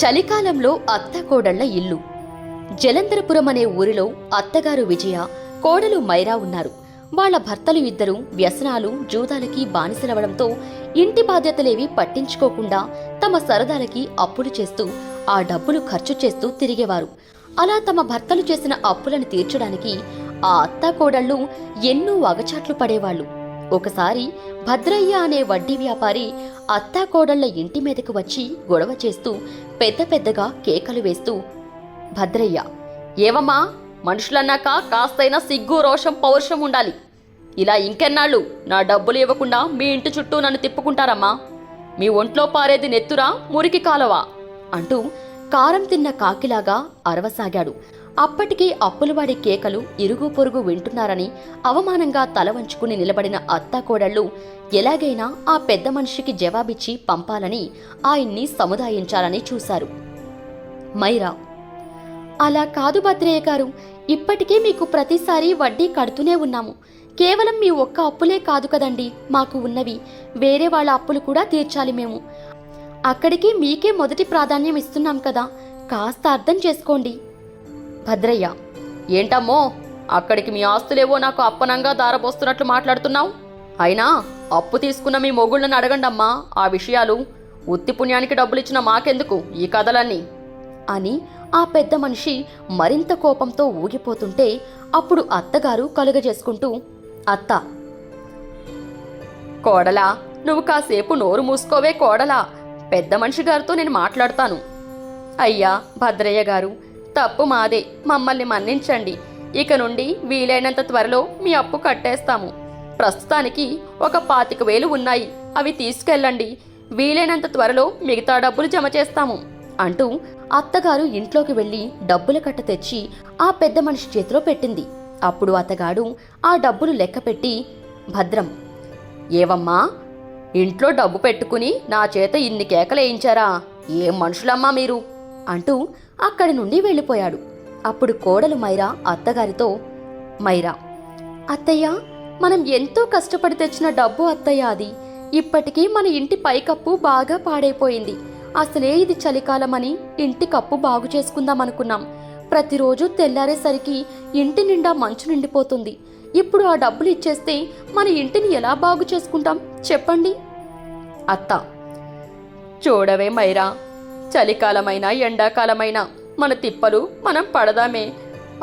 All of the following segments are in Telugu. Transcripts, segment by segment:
చలికాలంలో అత్తకోడళ్ళ ఇల్లు. జలంధరపురం అనే ఊరిలో అత్తగారు విజయ కోడలు మైరా ఉన్నారు. వాళ్ళ భర్తలు ఇద్దరు వ్యసనాలు జూదాలకి బానిసలవడంతో ఇంటి బాధ్యతలేవి పట్టించుకోకుండా తమ సరదాలకి అప్పులు చేస్తూ ఆ డబ్బులు ఖర్చు చేస్తూ తిరిగేవారు. అలా తమ భర్తలు చేసిన అప్పులను తీర్చడానికి ఆ అత్తాకోడళ్ళు ఎన్నో అగచాట్లు పడేవాళ్ళు. ఒకసారి భద్రయ్య అనే వడ్డీ వ్యాపారి అత్తాకోడళ్ళ ఇంటి మీదకు వచ్చి గొడవ చేస్తూ పెద్ద పెద్దగా కేకలు వేస్తూ భద్రయ్య ఏవమ్మా? మనుషులన్నాక కాస్తైనా సిగ్గు రోషం పౌరుషం ఉండాలి. ఇలా ఇంకెన్నాళ్ళు నా డబ్బులు ఇవ్వకుండా మీ ఇంటి చుట్టూ నన్ను తిప్పుకుంటారమ్మా. మీ ఒంట్లో పారేది నెత్తురా మురికి కాలవా? అంటూ కారం తిన్న కాకిలాగా అరవసాగాడు. అప్పటికీ అప్పులవాడి కేకలు ఇరుగు పొరుగు వింటున్నారని అవమానంగా తల వంచుకుని నిలబడిన అత్తాకోడళ్ళు ఎలాగైనా ఆ పెద్ద మనిషికి జవాబిచ్చి పంపాలని ఆయన్ని సముదాయించాలని చూశారు. మైరా అలా కాదు భద్రయ్య గారు ఇప్పటికే మీకు ప్రతిసారి వడ్డీ కడుతూనే ఉన్నాము. కేవలం మీ ఒక్క అప్పులే కాదు కదండి మాకు ఉన్నవి. వేరే వాళ్ళ అప్పులు కూడా తీర్చాలి మేము. అక్కడికి మీకే మొదటి ప్రాధాన్యం ఇస్తున్నాం కదా. కాస్త అర్థం చేసుకోండి. భద్రయ్య ఏంటమ్మో? అక్కడికి మీ ఆస్తులేవో నాకు అప్పనంగా దారపోస్తున్నట్లు మాట్లాడుతున్నావు? అయినా అప్పు తీసుకున్న మీ మొగుళ్ళని అడగండమ్మా ఆ విషయాలు. ఉత్తి పుణ్యానికి డబ్బులిచ్చిన మాకెందుకు ఈ కథలన్నీ? అని ఆ పెద్ద మనిషి మరింత కోపంతో ఊగిపోతుంటే అప్పుడు అత్తగారు కలుగజేసుకుంటూ అత్త కోడలా నువ్వు కాసేపు నోరు మూసుకోవే కోడలా. పెద్ద మనిషి గారితో నేను మాట్లాడతాను. అయ్యా భద్రయ్య గారు తప్పు మాదే. మమ్మల్ని మన్నించండి. ఇక నుండి వీలైనంత త్వరలో మీ అప్పు కట్టేస్తాము. ప్రస్తుతానికి ఒక పాతిక వేలు ఉన్నాయి. అవి తీసుకెళ్ళండి. వీలైనంత త్వరలో మిగతా డబ్బులు జమ చేస్తాము. అంటూ అత్తగారు ఇంట్లోకి వెళ్ళి డబ్బుల కట్ట తెచ్చి ఆ పెద్ద మనిషి చేతిలో పెట్టింది. అప్పుడు అత్తగాడు ఆ డబ్బులు లెక్కపెట్టి భద్రం ఏవమ్మా? ఇంట్లో డబ్బు పెట్టుకుని నా చేత ఇన్ని కేకలేయించారా ఏం మనుషులమ్మా మీరు? అంటూ అక్కడి నుండి వెళ్ళిపోయాడు. అప్పుడు కోడలు మైరా అత్తగారితో మైరా అత్తయ్య మనం ఎంతో కష్టపడి తెచ్చిన డబ్బు అత్తయ్య అది. ఇప్పటికీ మన ఇంటి పైకప్పు బాగా పాడైపోయింది. అసలే ఇది చలికాలమని ఇంటి కప్పు బాగు చేసుకుందాం అనుకున్నాం. ప్రతిరోజు తెల్లారేసరికి ఇంటి నిండా మంచు నిండిపోతుంది. ఇప్పుడు ఆ డబ్బులు ఇచ్చేస్తే మన ఇంటిని ఎలా బాగు చేసుకుంటాం? చెప్పండి. అత్త చూడవే మైరా చలికాలమైనా ఎండాకాలమైనా మన తిప్పలు మనం పడదామే.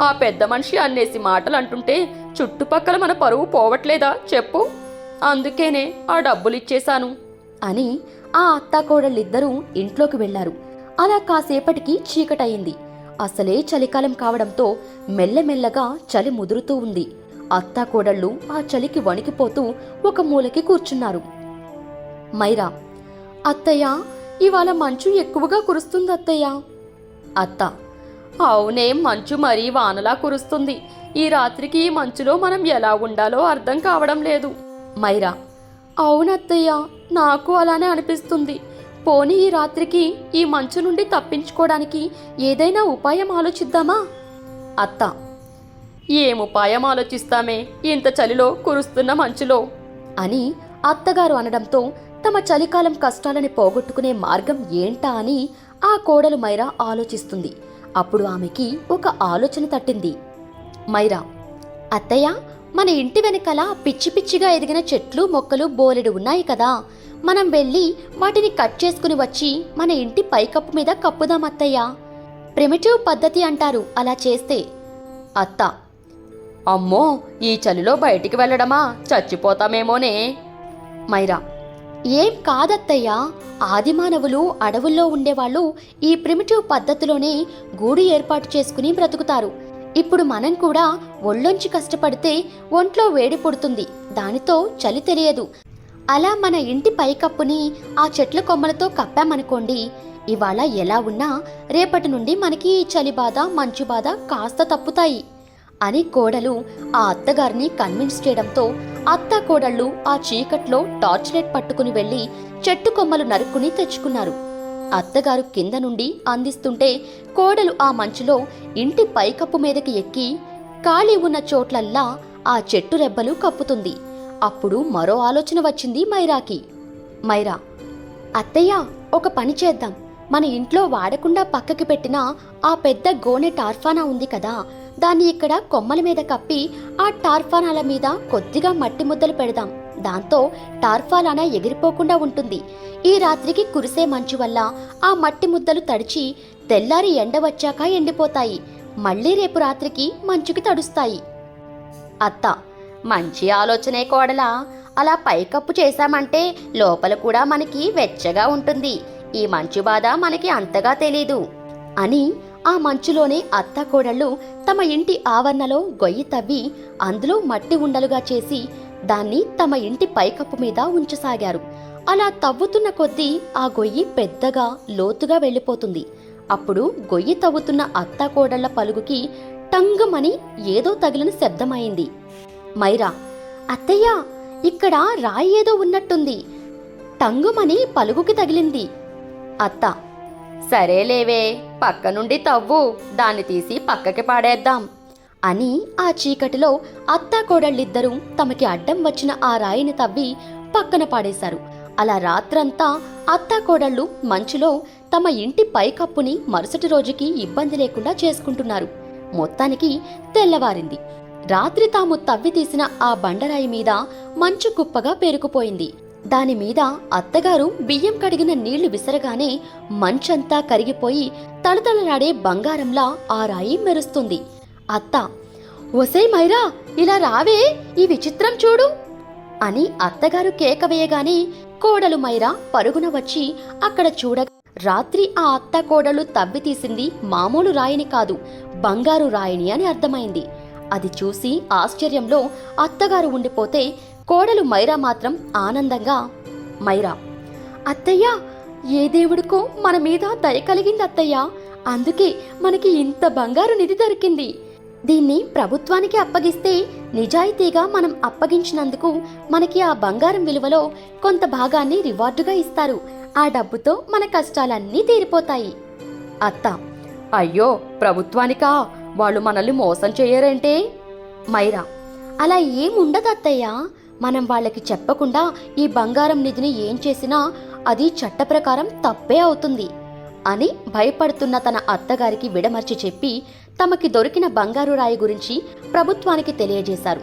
ఆ పెద్ద మనిషి అన్నేసి మాటలు అంటుంటే చుట్టుపక్కల మన పరువు పోవట్లేదా చెప్పు. అందుకేనే ఆ డబ్బులు ఇచ్చేశాను అని ఆ అత్తాకోడళ్ళిద్దరూ ఇంట్లోకి వెళ్ళారు అలా కాసేపటికి చీకటయింది. అసలే చలికాలం కావడంతో మెల్లమెల్లగా చలి ముదురుతూ ఉంది. అత్తాకోడళ్ళు ఆ చలికి వణికిపోతూ ఒక మూలకి కూర్చున్నారు. మైరా అత్తయ్య ఇవాళ మంచు ఎక్కువగా కురుస్తుంది అత్తయ్య. అత్త అవునే మంచు మరీ వానలా కురుస్తుంది. ఈ రాత్రికి ఈ మంచులో మనం ఎలా ఉండాలో అర్థం కావడం లేదు. మైరా అవునత్తయ్య నాకు అలానే అనిపిస్తుంది. పోనీ ఈ రాత్రికి ఈ మంచు నుండి తప్పించుకోవడానికి ఏదైనా ఉపాయం ఆలోచిద్దామా? అత్త ఏం ఉపాయం ఆలోచిస్తామే ఇంత చలిలో కురుస్తున్న మంచులో? అని అత్తగారు అనడంతో తమ చలికాలం కష్టాలని పోగొట్టుకునే మార్గం ఏంటా అని ఆ కోడలు మైరా ఆలోచిస్తుంది. అప్పుడు ఆమెకి ఒక ఆలోచన తట్టింది. మైరా అత్తయ్య మన ఇంటి వెనకాల పిచ్చి పిచ్చిగా ఎదిగిన చెట్లు మొక్కలు బోలెడు ఉన్నాయి కదా. మనం వెళ్ళి వాటిని కట్ చేసుకుని వచ్చి మన ఇంటి పైకప్పు మీద కప్పుదాం అత్తయ్య. ప్రిమిటివ్ పద్ధతి అంటారు అలా చేస్తే. అత్త అమ్మో ఈ చలిలో బయటికి వెళ్ళడమా? చచ్చిపోతామేమోనే. మైరా ఏం కాదత్తయ్యా? ఆదిమానవులు అడవుల్లో ఉండేవాళ్ళు ఈ ప్రిమిటివ్ పద్ధతిలోనే గూడు ఏర్పాటు చేసుకుని బ్రతుకుతారు. ఇప్పుడు మనం కూడా ఒళ్ళొంచి కష్టపడితే ఒంట్లో వేడి పుడుతుంది. దానితో చలి తెలియదు. అలా మన ఇంటి పైకప్పుని ఆ చెట్ల కొమ్మలతో కప్పామనుకోండి ఇవాళ ఎలా ఉన్నా రేపటి నుండి మనకి ఈ చలి బాధ మంచు బాధ కాస్త తప్పుతాయి. అని కోడలు ఆ అత్తగారిని కన్విన్స్ చేయడంతో అత్త కోడళ్ళు ఆ చీకట్లో టార్చ్ లైట్ పట్టుకుని వెళ్ళి చెట్టు కొమ్మలు నరుక్కుని తెచ్చుకున్నారు. అత్తగారు కింద నుండి అందిస్తుంటే కోడలు ఆ మంచులో ఇంటి పైకప్పు మీదకి ఎక్కి ఖాళీ ఉన్న చోట్లల్లా ఆ చెట్టు రెబ్బలు కప్పుతుంది. అప్పుడు మరో ఆలోచన వచ్చింది మైరాకి. మైరా అత్తయ్య ఒక పని చేద్దాం. మన ఇంట్లో వాడకుండా పక్కకి పెట్టిన ఆ పెద్ద గోనె టార్ఫానా ఉంది కదా దాన్ని ఇక్కడ కొమ్మల మీద కప్పి ఆ టార్ఫానాల మీద కొద్దిగా మట్టి ముద్దలు పెడదాం. దాంతో టార్ఫాలానా ఎగిరిపోకుండా ఉంటుంది. ఈ రాత్రికి కురిసే మంచు వల్ల ఆ మట్టి ముద్దలు తడిచి తెల్లారి ఎండ వచ్చాక ఎండిపోతాయి. మళ్ళీ రేపు రాత్రికి మంచుకి తడుస్తాయి. అత్త మంచి ఆలోచనే కోడలా. అలా పైకప్పు చేశామంటే లోపల కూడా మనకి వెచ్చగా ఉంటుంది. ఈ మంచు బాధ మనకి అంతగా తెలీదు అని ఆ మంచులోనే అత్త కోడళ్ళు తమ ఇంటి ఆవరణలో గొయ్యి తవ్వి అందులో మట్టి ఉండలుగా చేసి దాన్ని తమ ఇంటి పైకప్పు మీద ఉంచసాగారు. అలా తవ్వుతున్న కొద్దీ ఆ గొయ్యి పెద్దగా లోతుగా వెళ్ళిపోతుంది. అప్పుడు గొయ్యి తవ్వుతున్న అత్త కోడళ్ళ పలుగుకి టంగమని ఏదో తగిలిన శబ్దమైంది మైరా అత్తయ్య ఇక్కడ రాయి ఏదో ఉన్నట్టుంది. టంగుమని పలుగుకి తగిలింది. అత్త. సరేలేవే పక్క నుండి తవ్వు దాన్ని తీసి పక్కకి పాడేద్దాం అని ఆ చీకటిలో అత్తా కోడళ్ళిద్దరూ తమకి అడ్డం వచ్చిన ఆ రాయిని తవ్వి పక్కన పాడేశారు. అలా రాత్రంతా అత్తా కోడళ్ళు మంచులో తమ ఇంటి పైకప్పుని మరుసటి రోజుకి ఇబ్బంది లేకుండా చేసుకుంటున్నారు. మొత్తానికి తెల్లవారింది. రాత్రి తాము తవ్వి తీసిన ఆ బండరాయి మీద మంచు కుప్పగా పేరుకుపోయింది. దాని మీద అత్తగారు బియ్యం కడిగిన నీళ్ళు విసరగానే మంచంతా కరిగిపోయి తళతళలాడే బంగారంలా ఆ రాయి మెరుస్తుంది. అత్త ఒసే మైరా ఇలా రావే ఈ విచిత్రం చూడు అని అత్తగారు కేక వేయగానే కోడలు మైరా పరుగున వచ్చి అక్కడ చూడగా రాత్రి ఆ అత్త కోడలు తవ్వి తీసింది మామూలు రాయిని కాదు బంగారు రాయిని అని అర్థమైంది. అది చూసి ఆశ్చర్యంలో అత్తగారు ఉండిపోతే కోడలు మైరా మాత్రం ఆనందంగా మైరా అత్తయ్య ఏ దేవుడికో మన మీద దయ కలిగింది అత్తయ్య. అందుకే మనకి ఇంత బంగారు నిధి దొరికింది. దీన్ని ప్రభుత్వానికి అప్పగిస్తే నిజాయితీగా మనం అప్పగించినందుకు మనకి ఆ బంగారం విలువలో కొంత భాగాన్ని రివార్డుగా ఇస్తారు. ఆ డబ్బుతో మన కష్టాలన్నీ తీరిపోతాయి. అత్త అయ్యో ప్రభుత్వానికా? వాళ్ళు మనల్ని మోసం చేయరంటే మైరా అలా ఏముండదు అత్తయ్య మనం వాళ్ళకి చెప్పకుండా ఈ బంగారం నిధిని ఏం చేసినా అది చట్ట ప్రకారం తప్పే అవుతుంది అని భయపడుతున్న తన అత్తగారికి విడమర్చి చెప్పి తమకి దొరికిన బంగారు రాయి గురించి ప్రభుత్వానికి తెలియజేశారు.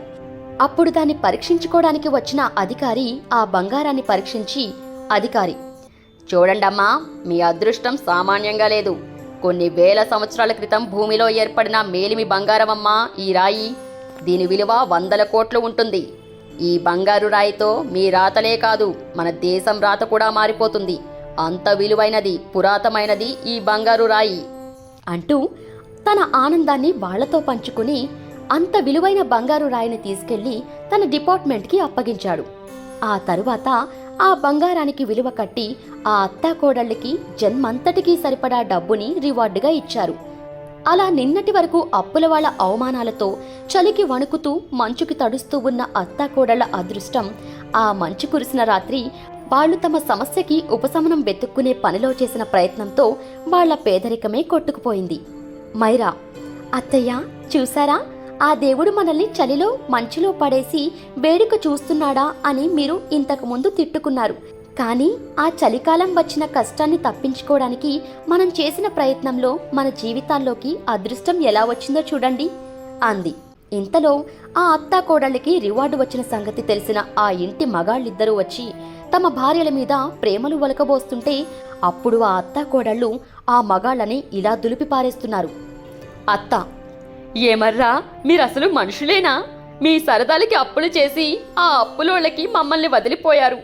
అప్పుడు దాన్ని పరీక్షించుకోవడానికి వచ్చిన అధికారి ఆ బంగారాన్ని పరీక్షించి అధికారి చూడండమ్మా మీ అదృష్టం సామాన్యంగా లేదు. కొన్ని వేల సంవత్సరాల క్రితం భూమిలో ఏర్పడిన మేలిమి బంగారమమ్మా ఈ రాయి. దీని విలువ వందల కోట్లు ఉంటుంది. ఈ బంగారు రాయితో మీ రాతలే కాదు మన దేశం రాత కూడా మారిపోతుంది. అంత విలువైనది పురాతనమైనది ఈ బంగారు రాయి. అంటూ తన ఆనందాన్ని వాళ్ళతో పంచుకుని అంత విలువైన బంగారు రాయిని తీసుకెళ్ళి తన డిపార్ట్మెంట్కి అప్పగించాడు. ఆ తరువాత ఆ బంగారానికి విలువ కట్టి ఆ అత్తాకోడళ్ళకి జన్మంతటికీ సరిపడా డబ్బుని రివార్డుగా ఇచ్చారు. అలా నిన్నటి వరకు అప్పుల వాళ్ళ అవమానాలతో చలికి వణుకుతూ మంచుకి తడుస్తూ ఉన్న అత్తాకోడళ్ళ అదృష్టం ఆ మంచు కురిసిన రాత్రి వాళ్ళు తమ సమస్యకి ఉపశమనం వెతుక్కునే పనిలో చేసిన ప్రయత్నంతో వాళ్ళ పేదరికమే కొట్టుకుపోయింది. మైరా అత్తయ్య చూసారా ఆ దేవుడు మనల్ని చలిలో మంచులో పడేసి వేడుక చూస్తున్నాడా అని మీరు ఇంతకు ముందు తిట్టుకున్నారు. కానీ ఆ చలికాలం వచ్చిన కష్టాన్ని తప్పించుకోవడానికి మనం చేసిన ప్రయత్నంలో మన జీవితాల్లోకి అదృష్టం ఎలా వచ్చిందో చూడండి అంది. ఇంతలో ఆ అత్తా కోడళ్ళకి రివార్డు వచ్చిన సంగతి తెలిసిన ఆ ఇంటి మగాళ్ళిద్దరూ వచ్చి తమ భార్యల మీద ప్రేమలు ఒలకబోస్తుంటే అప్పుడు ఆ అత్తా కోడళ్ళు ఆ మగాళ్ళని ఇలా దులిపి పారేస్తున్నారు. అత్త ఏమర్రా? మీరసలు మనుషులేనా? మీ సరదాలకి అప్పులు చేసి ఆ అప్పులోళ్ళకి మమ్మల్ని వదిలిపోయారు.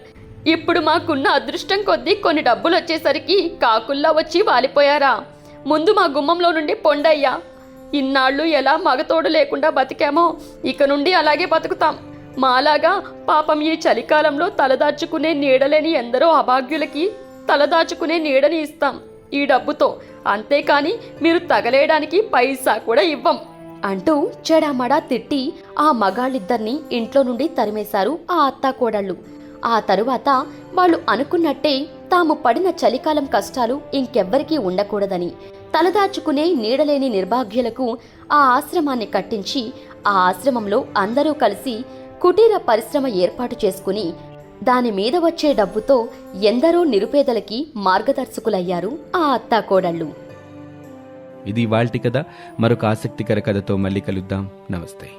ఇప్పుడు మాకున్న అదృష్టం కొద్దీ కొన్ని డబ్బులు వచ్చేసరికి కాకుల్లా వచ్చి వాలిపోయారా. ముందు మా గుమ్మంలో నుండి పొండయ్యా. ఇన్నాళ్ళు ఎలా మగతోడు లేకుండా బతికామో ఇక నుండి అలాగే బతుకుతాం. మాలాగా పాపం ఈ చలికాలంలో తలదాచుకునే నీడలేని ఎందరో అభాగ్యులకి తలదాచుకునే నీడని ఇస్తాం ఈ డబ్బుతో. అంతేకాని మీరు తగలేయడానికి పైసా కూడా ఇవ్వం. అంటూ చెడామడా తిట్టి ఆ మగాళ్ళిద్దరినీ ఇంట్లో నుండి తరిమేశారు ఆ అత్తాకోడళ్ళు. ఆ తరువాత వాళ్ళు అనుకున్నట్టే తాము పడిన చలికాలం కష్టాలు ఇంకెవ్వరికీ ఉండకూడదని తలదాచుకునే నీడలేని నిర్భాగ్యులకు ఆ ఆశ్రమాన్ని కట్టించి ఆ ఆశ్రమంలో అందరూ కలిసి కుటీర పరిశ్రమ ఏర్పాటు చేసుకుని దాని మీద వచ్చే డబ్బుతో ఎందరో నిరుపేదలకి మార్గదర్శకులయ్యారు ఆ అత్తాకోడళ్ళు. ఇది వాల్టి కదా మరొక ఆసక్తికర కథతో మళ్ళీ కలుద్దాం. నమస్తే.